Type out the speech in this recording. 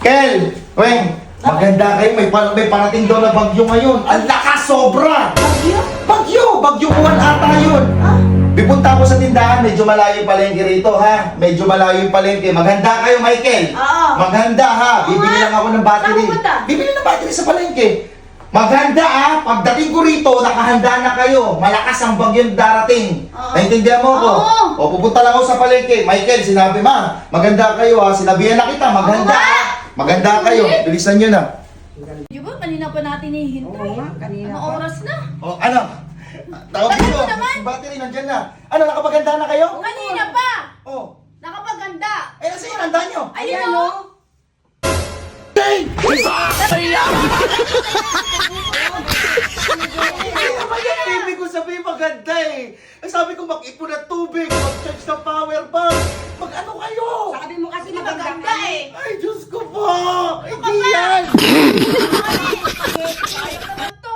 Kel! Weng! Maganda kayo, may, pa- may parating daw na bagyo ngayon. Ang lakas sobra! Bagyo? Bagyo! Bagyo kuwan ata yun! Ah? Pipunta ako sa tindahan, medyo malayo yung palengke rito ha. Medyo malayo yung palengke. Maganda kayo, Michael. Oo. Maganda ha. Bibili lang ako ng battery. Saan pupunta? Bibili ng battery sa palengke. Maganda ha. Pagdating ko rito, nakahanda na kayo. Malakas ang bagyong darating. Oo. Naintindihan mo ko? Oo. O pupunta lang ako sa palengke. Michael, sinabi ma, maganda kayo ha. Sinabihan na kita, maganda ha. Maganda kayo. Bilisan nyo na. Di ba? Kanina pa natin hihintay. Oo nga, kanina Anong pa. oras na? O ano? Tawag Tagal dito. mo naman. Yung battery nandyan na. Ano, nakapaganda na kayo? Kanina pa! Oh. Nakapaganda! Eh, nasa yung handa nyo? Ayun o! oh. Hindi naman yan ibig ko sabihin maganda eh. Eh, Sabi ko mag-ipon ng tubig, ng power bank. Mag-ano kayo? Sabi mo kasi maganda ka eh! Ay, Diyos ko po! Hindi yan! Ayaw naman to!